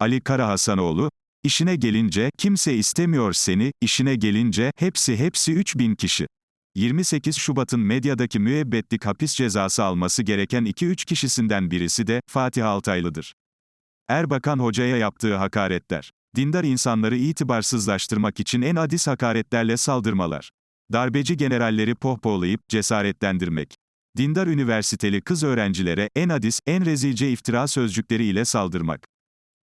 Ali Karahasanoğlu, işine gelince kimse istemiyor seni, işine gelince hepsi hepsi 3000 kişi. 28 Şubat'ın medyadaki müebbetlik hapis cezası alması gereken 2-3 kişisinden birisi de Fatih Altaylı'dır. Erbakan Hoca'ya yaptığı hakaretler. Dindar insanları itibarsızlaştırmak için en adis hakaretlerle saldırmalar. Darbeci generalleri pohpohlayıp cesaretlendirmek. Dindar üniversiteli kız öğrencilere en adis, en rezilce iftira sözcükleri ile saldırmak.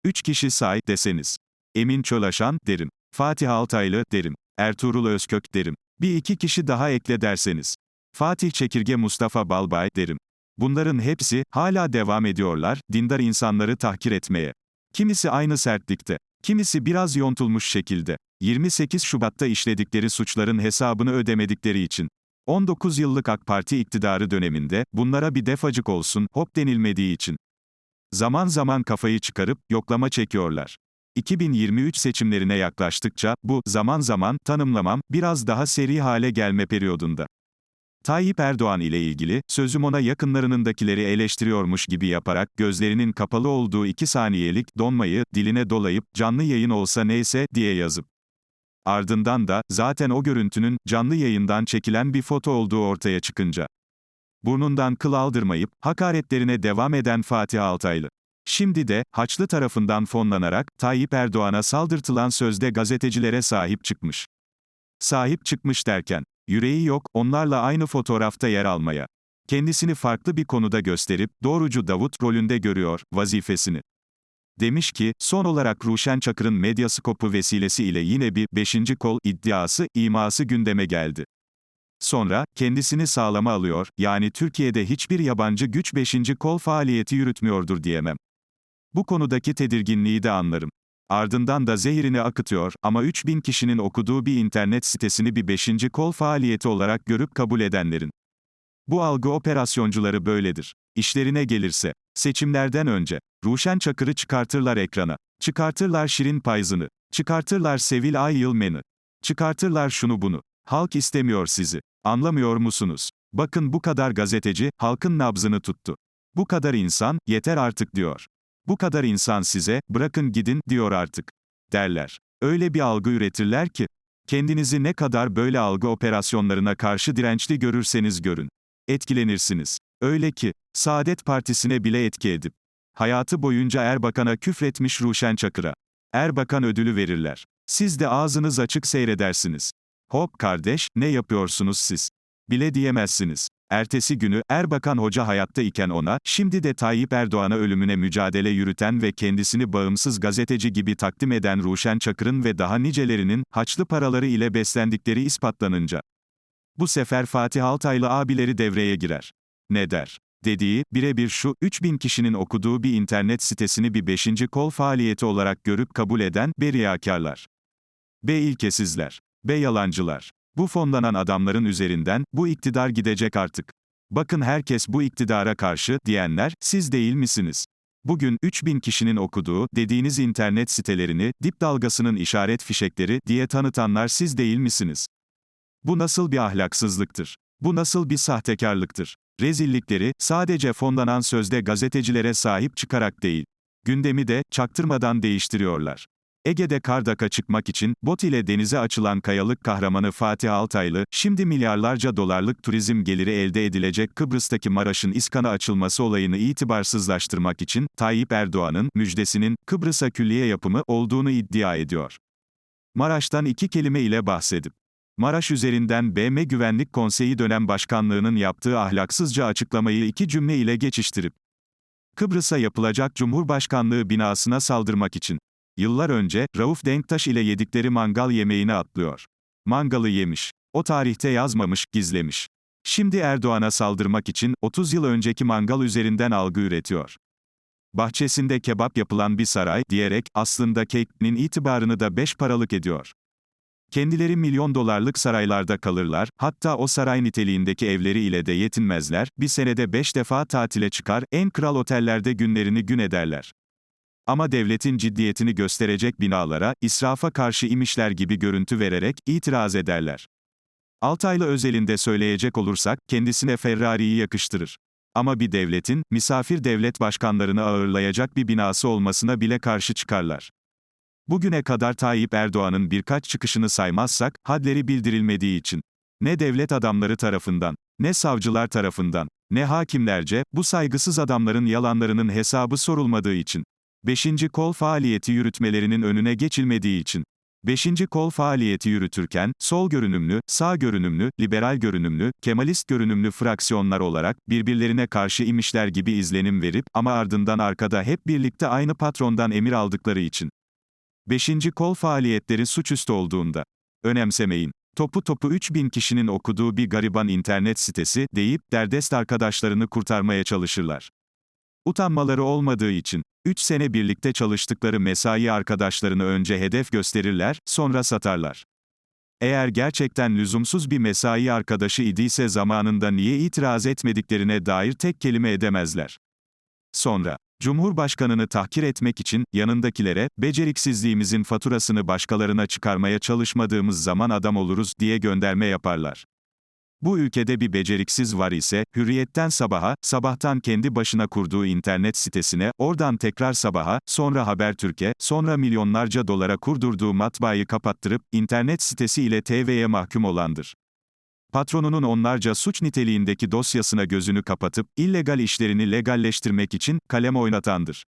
Üç kişi say deseniz. Emin Çolaşan derim. Fatih Altaylı derim. Ertuğrul Özkök derim. Bir iki kişi daha ekle derseniz. Fatih Çekirge Mustafa Balbay derim. Bunların hepsi hala devam ediyorlar dindar insanları tahkir etmeye. Kimisi aynı sertlikte, kimisi biraz yontulmuş şekilde. 28 Şubat'ta işledikleri suçların hesabını ödemedikleri için. 19 yıllık AK Parti iktidarı döneminde bunlara bir defacık olsun hop denilmediği için. Zaman zaman kafayı çıkarıp yoklama çekiyorlar. 2023 seçimlerine yaklaştıkça bu zaman zaman tanımlamam biraz daha seri hale gelme periyodunda. Tayyip Erdoğan ile ilgili, sözüm ona yakınlarınındakileri eleştiriyormuş gibi yaparak, gözlerinin kapalı olduğu iki saniyelik donmayı, diline dolayıp, canlı yayın olsa neyse, diye yazıp. Ardından da, zaten o görüntünün, canlı yayından çekilen bir foto olduğu ortaya çıkınca. Burnundan kıl aldırmayıp, hakaretlerine devam eden Fatih Altaylı. Şimdi de, Haçlı tarafından fonlanarak, Tayyip Erdoğan'a saldırtılan sözde gazetecilere sahip çıkmış. Sahip çıkmış derken, yüreği yok, onlarla aynı fotoğrafta yer almaya. Kendisini farklı bir konuda gösterip, doğrucu Davut rolünde görüyor, vazifesini. Demiş ki, son olarak Ruşen Çakır'ın medyaskopu vesilesiyle yine bir, beşinci kol, iddiası, iması gündeme geldi. Sonra, kendisini sağlama alıyor, yani Türkiye'de hiçbir yabancı güç beşinci kol faaliyeti yürütmüyordur diyemem. Bu konudaki tedirginliği de anlarım. Ardından da zehirini akıtıyor ama 3000 kişinin okuduğu bir internet sitesini bir beşinci kol faaliyeti olarak görüp kabul edenlerin. Bu algı operasyoncuları böyledir. İşlerine gelirse, seçimlerden önce, Ruşen Çakır'ı çıkartırlar ekrana, çıkartırlar Şirin Payzın'ı, çıkartırlar Sevil Ay Yılmen'i, çıkartırlar şunu bunu. Halk istemiyor sizi. Anlamıyor musunuz? Bakın bu kadar gazeteci, halkın nabzını tuttu. Bu kadar insan, yeter artık diyor. Bu kadar insan size, bırakın gidin, diyor artık. Derler. Öyle bir algı üretirler ki, kendinizi ne kadar böyle algı operasyonlarına karşı dirençli görürseniz görün. Etkilenirsiniz. Öyle ki, Saadet Partisi'ne bile etki edip, hayatı boyunca Erbakan'a küfretmiş Ruşen Çakır'a. Erbakan ödülü verirler. Siz de ağzınız açık seyredersiniz. Hop kardeş, ne yapıyorsunuz siz? Bile diyemezsiniz. Ertesi günü, Erbakan Hoca hayatta iken ona, şimdi de Tayyip Erdoğan'a ölümüne mücadele yürüten ve kendisini bağımsız gazeteci gibi takdim eden Ruşen Çakır'ın ve daha nicelerinin, haçlı paraları ile beslendikleri ispatlanınca. Bu sefer Fatih Altaylı abileri devreye girer. Ne der? Dediği, birebir şu, 3000 kişinin okuduğu bir internet sitesini bir beşinci kol faaliyeti olarak görüp kabul eden, B riyakarlar. B ilkesizler. B yalancılar. Bu fonlanan adamların üzerinden, bu iktidar gidecek artık. Bakın herkes bu iktidara karşı, diyenler, siz değil misiniz? Bugün, 3000 kişinin okuduğu, dediğiniz internet sitelerini, dip dalgasının işaret fişekleri, diye tanıtanlar siz değil misiniz? Bu nasıl bir ahlaksızlıktır? Bu nasıl bir sahtekarlıktır? Rezillikleri, sadece fonlanan sözde gazetecilere sahip çıkarak değil. Gündemi de, çaktırmadan değiştiriyorlar. Ege'de Kardak'a çıkmak için, bot ile denize açılan kayalık kahramanı Fatih Altaylı, şimdi milyarlarca dolarlık turizm geliri elde edilecek Kıbrıs'taki Maraş'ın İskan'a açılması olayını itibarsızlaştırmak için, Tayyip Erdoğan'ın, müjdesinin, Kıbrıs'a külliye yapımı, olduğunu iddia ediyor. Maraş'tan iki kelime ile bahsedip, Maraş üzerinden BM Güvenlik Konseyi dönem başkanlığının yaptığı ahlaksızca açıklamayı iki cümle ile geçiştirip, Kıbrıs'a yapılacak Cumhurbaşkanlığı binasına saldırmak için, Yıllar önce, Rauf Denktaş ile yedikleri mangal yemeğini atlıyor. Mangalı yemiş. O tarihte yazmamış, gizlemiş. Şimdi Erdoğan'a saldırmak için, 30 yıl önceki mangal üzerinden algı üretiyor. Bahçesinde kebap yapılan bir saray, diyerek, aslında Cake'nin itibarını da beş paralık ediyor. Kendileri milyon dolarlık saraylarda kalırlar, hatta o saray niteliğindeki evleri ile de yetinmezler, bir senede beş defa tatile çıkar, en kral otellerde günlerini gün ederler. Ama devletin ciddiyetini gösterecek binalara, israfa karşı imişler gibi görüntü vererek, itiraz ederler. Altaylı özelinde söyleyecek olursak, kendisine Ferrari'yi yakıştırır. Ama bir devletin, misafir devlet başkanlarını ağırlayacak bir binası olmasına bile karşı çıkarlar. Bugüne kadar Tayyip Erdoğan'ın birkaç çıkışını saymazsak, hadleri bildirilmediği için. Ne devlet adamları tarafından, ne savcılar tarafından, ne hakimlerce, bu saygısız adamların yalanlarının hesabı sorulmadığı için. Beşinci kol faaliyeti yürütmelerinin önüne geçilmediği için. Beşinci kol faaliyeti yürütürken, sol görünümlü, sağ görünümlü, liberal görünümlü, kemalist görünümlü fraksiyonlar olarak, birbirlerine karşı imişler gibi izlenim verip, ama ardından arkada hep birlikte aynı patrondan emir aldıkları için. Beşinci kol faaliyetleri suçüstü olduğunda. Önemsemeyin. Topu topu 3000 kişinin okuduğu bir gariban internet sitesi, deyip, derdest arkadaşlarını kurtarmaya çalışırlar. Utanmaları olmadığı için, 3 sene birlikte çalıştıkları mesai arkadaşlarını önce hedef gösterirler, sonra satarlar. Eğer gerçekten lüzumsuz bir mesai arkadaşı idiyse zamanında niye itiraz etmediklerine dair tek kelime edemezler. Sonra, Cumhurbaşkanını tahkir etmek için, yanındakilere, beceriksizliğimizin faturasını başkalarına çıkarmaya çalışmadığımız zaman adam oluruz, diye gönderme yaparlar. Bu ülkede bir beceriksiz var ise, hürriyetten sabaha, sabahtan kendi başına kurduğu internet sitesine, oradan tekrar sabaha, sonra Habertürk'e, sonra milyonlarca dolara kurdurduğu matbaayı kapattırıp, internet sitesi ile TV'ye mahkum olandır. Patronunun onlarca suç niteliğindeki dosyasına gözünü kapatıp, illegal işlerini legalleştirmek için, kalem oynatandır.